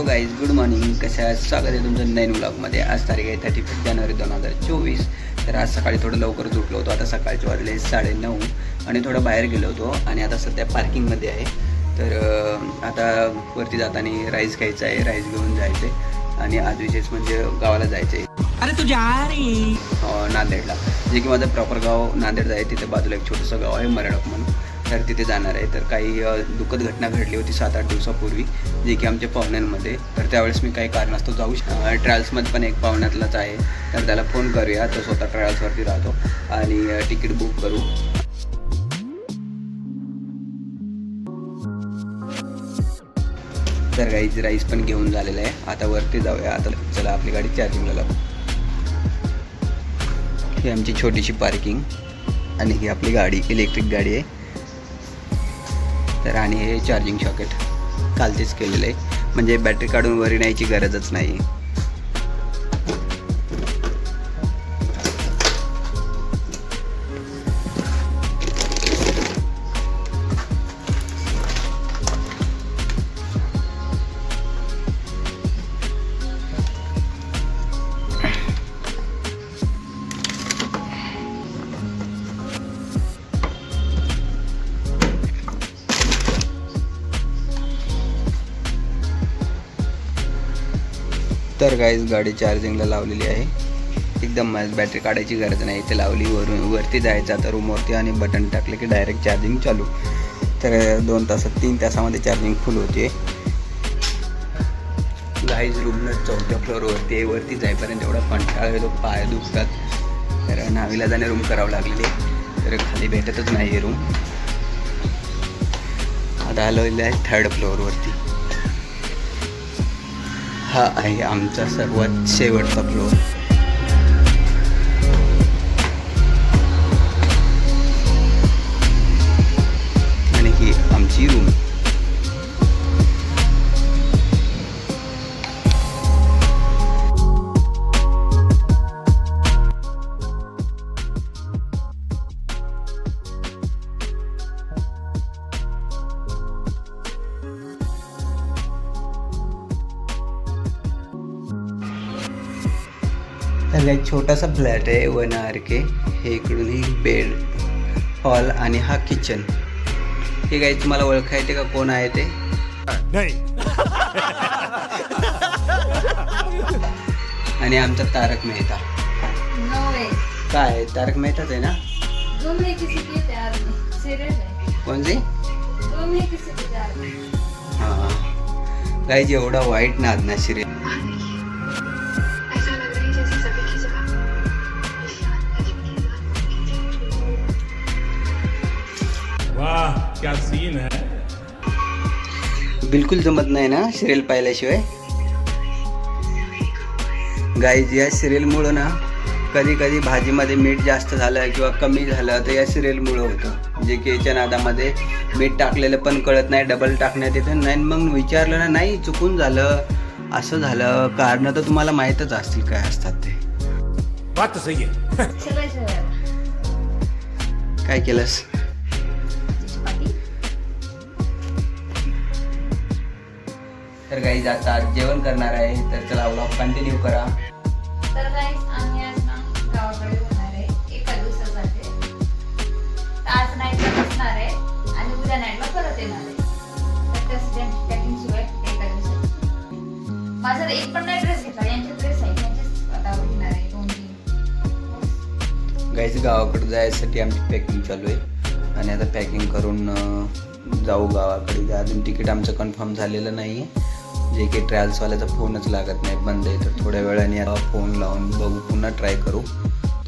Hello guys good morning कसं आहे स्वागत आहे तुमचं नवीन ब्लॉगमध्ये आज तारीख आहे थर्टी फर्स्ट जानेवारी दोन हजार चोवीस. तर आज सकाळी थोडं लवकरच उठलो होतो. आता सकाळचे वाजले साडेनऊ आणि थोडं बाहेर गेलो होतो आणि आता सध्या पार्किंगमध्ये आहे. तर आता वरती जाताना राईस घ्यायचा आहे राईस घेऊन जायचं आहे आणि आज विशेष म्हणजे गावाला जायचं आहे अरे तू जा रे. अं, नांदेडला. जे की माझं प्रॉपर गाव नांदेड आहे. तिथे बाजूला एक छोटंसं गाव आहे मरडक म्हणून. तर तिथे जाणार आहे. तर काही दुःखद घटना घडली होती सात आठ दिवसापूर्वी. जे की आमच्या पाहुण्यांमध्ये. तर त्यावेळेस मी काही कारणास्तव जाऊ श- ट्रॅव्हल्समध्ये पण एक पाहुण्यातलाच आहे. तर त्याला फोन करूया. तो स्वतः ट्रॅव्हल्सवरती राहतो. आणि तिकीट बुक करू. तर गाईज राईस पण घेऊन झालेलं आहे. आता वरती जाऊया. आता चला आपली गाडी चार्जिंगला लागू ही आमची छोटीशी पार्किंग आणि ही आपली गाडी इलेक्ट्रिक गाडी आहे. तर आणि हे चार्जिंग सॉकेट कालचेच केलेलं आहे. म्हणजे बॅटरी काढून वरी न्यायची गरजच नाही. तर गाईज गाडी चार्जिंगला लावलेली आहे. एकदम बॅटरी काढायची गरज नाही. इथे लावली वरून वरती जायचं आता रूमवरती आणि बटन टाकले की डायरेक्ट चार्जिंग चालू. तर दोन तासात तीन तासामध्ये चार्जिंग फुल होते. गाईज रूमनं चौथ्या फ्लोअरवरती आहे. वरती जाईपर्यंत एवढा कंटाळा येतो पाय दुखतात. तर नावीला जाणे रूम करावं लागलेली आहे. तर खाली भेटतच नाही आहे रूम आता आलेलं आहे थर्ड फ्लोअरवरती हा आहे आमचा सर्वात शेवटचा फ्लोअर तर एक छोटासा फ्लॅट आहे वन आर के. हे इकडून ही बेड हॉल आणि हा किचन. हे काही तुम्हाला ओळखा येते का कोण आहे ते? आणि आमचा तारक मेहता. काय आहे? तारक मेहताच आहे ना? कोणते ही हां. काही एवढा वाईट नाद ना श्री वाह क्या सीन है? बिलकुल जमत नाही ना सिरियल पाहिल्याशिवाय. गाईज या सिरियलमुळं ना कधी कधी भाजीमध्ये मीठ जास्त झालं किंवा कमी झालं तर या सिरियलमुळं होतं. जे की याच्या नादामध्ये मीठ टाकलेलं पण कळत नाही डबल टाकण्यात येतं नाही मग विचारलं ना नाही चुकून झालं असं झालं कारणं तर तुम्हाला माहीतच असतील काय असतात ते. बात तो सही चला चला. काय केलंस? आता आज जेवण करणार आहे तर चला व्लॉग कंटिन्यू करा. तर गाईस आम्ही आज ना गावाकडे जाणार आहे एका दिवसासाठी. तर आज नाईटला बसणार आहे आणि उद्या नाईटला परत येणार आहे. तर त्यासाठी आमची पॅकिंग सुरू आहे एका दिवसाची. माझा तर एक पण नाही ड्रेस घेतला यांचे ड्रेस आहे त्यांचेच आता घेणार आहे दोन तीन. गाईच गावाकडे जायसाठी आमची पॅकिंग चालू आहे. आणि आता पॅकिंग करून जाऊ गावाकडे. अजून तिकीट आमचं कन्फर्म झालेलं नाही आहे जे की ट्रॅव्हल्सवाल्याचा फोनच लागत नाही बंद आहे. तर थोड्या वेळाने फोन लावून बघू पुन्हा ट्राय करू.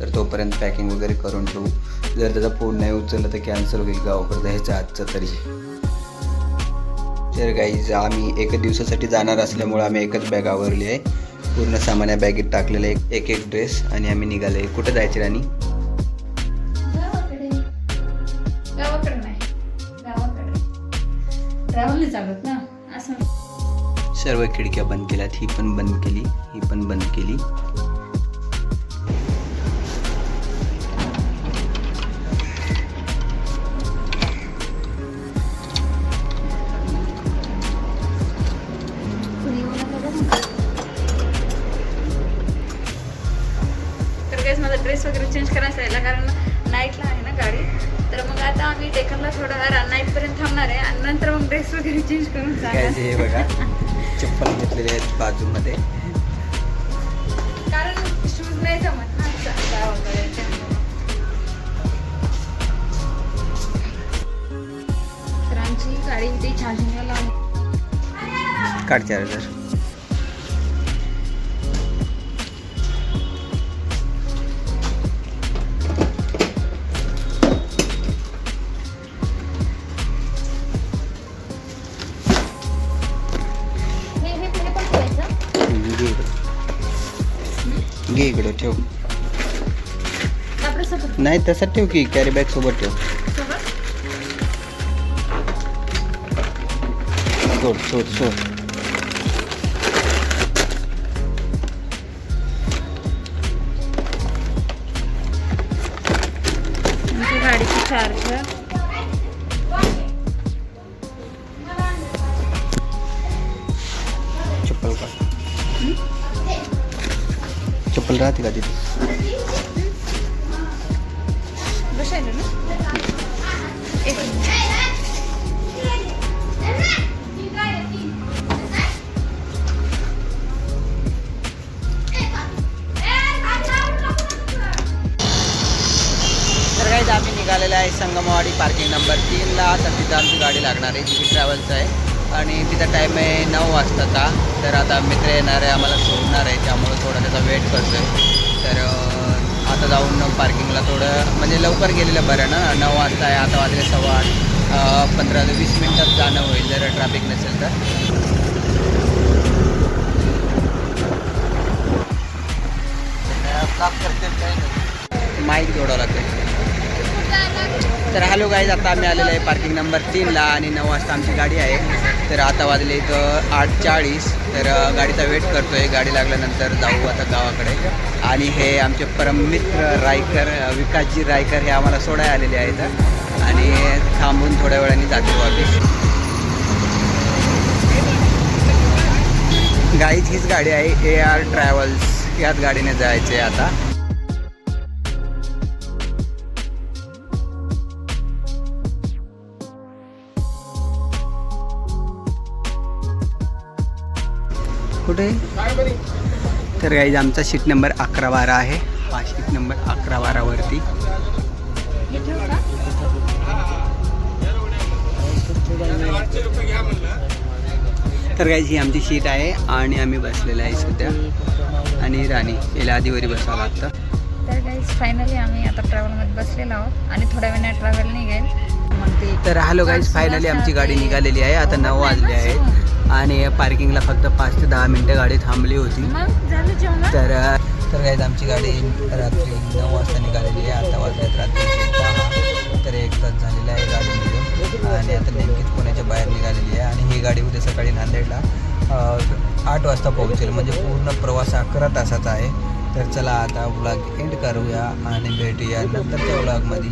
तर तोपर्यंत पॅकिंग वगैरे करून ठेवू. जर त्याचा फोन नाही उचलला तर कॅन्सल होईल गावकडं. ह्याचा आजचा तरी. तर गाईज आम्ही एक दिवसासाठी जाणार असल्यामुळे आम्ही एकच बॅग आवरली आहे. पूर्ण सामान या बॅगेत टाकलेलं आहे. एक एक ड्रेस आणि आम्ही निघाले कुठं जायचे राणी? ट्रॅव्हल नाही. चालत ना? सर्व खिडक्या बंद केल्यात. ही पण बंद केली ही पण बंद केली. माझा ड्रेस वगैरे चेंज करायचा आहे. कारण नाईटला आहे ना गाडी. तर मग आता आम्ही नाईटपर्यंत थांबणार आहे. आणि नंतर मग ड्रेस वगैरे चेंज करून बघा. चप्पल घेतलेले आहेत बाजूमध्ये. कारण शूज नाही जमत ना त्यामुळं. तर आमची गाडी इथे चार्जिंगला लावली. काढ चार्जर ठेव. नाही तसं ठेव की कॅरी बॅग सोबत ठेव. सोड सोड सोड. राहते का तिथे आम्ही निघालेलं आहे संगमवाडी पार्किंग नंबर तीनला. तर तिथं आमची गाडी लागणार आहे जी ट्रॅव्हल्स आहे. आणि तिचा टाईम आहे नऊ वाजताचा. तर आता मित्र येणार आहे आम्हाला सोडणार आहे त्यामुळं थोडा त्याचा वेट करतो आहे तर आता जाऊन पार्किंगला थोडं म्हणजे लवकर गेलेलं बरं ना. नऊ वाजता आहे आता वाजले सव्वा आठ. पंधरा ते वीस मिनटात जाणं होईल जर ट्रॅफिक नसेल तर. माईक जोडावं लागते तर हॅलो गाईज आता आम्ही आलेलो आहे पार्किंग नंबर तीनला आणि नऊ वाजता आमची गाडी आहे. तर आता वाजले इथं आठ चाळीस तर गाडीचा वेट करतो आहे गाडी लागल्यानंतर जाऊ आता गावाकडे. आणि हे आमचे परममित्र रायकर विकासजी रायकर हे आम्हाला सोडायला आलेले आहेत. आणि थांबून थोड्या वेळाने जातो वापस. गाईच हीच गाडी आहे ए आर ट्रॅव्हल्स याच गाडीने जायचे आता. कुठे तर गाईज आमचा सीट नंबर अकरा बारा आहे. हा सीट नंबर अकरा बारावरती तर गाईज ही आमची सीट आहे आणि आम्ही बसलेलो आहे सध्या. आणि राणी याला आधीवरी बसावं लागतं. तर गाईज फायनली आम्ही आता ट्रॅव्हलमध्ये बसलेलो आहोत. आणि थोड्या वेळाने ट्रॅव्हल निघेल. मग ते तर हॅलो गाईज फायनली आमची गाडी निघालेली आहे. आता नऊ वाजले आहेत आणि पार्किंगला फक्त पाच ते दहा मिनटं गाडी थांबली होती. तर तर गाईज आमची गाडी रात्री नऊ वाजता निघालेली आहे. आता वाजल्यात रात्री तर एक तास झालेला आहे गाडी निघून आणि आता नेमकीच पुण्याच्या बाहेर निघालेली आहे. आणि ही गाडी उद्या सकाळी नांदेडला आठ वाजता पोहोचेल. म्हणजे पूर्ण प्रवास अकरा तासाचा आहे. तर चला आता व्लॉग एंड करूया आणि भेटूया नंतरच्या व्लॉगमध्ये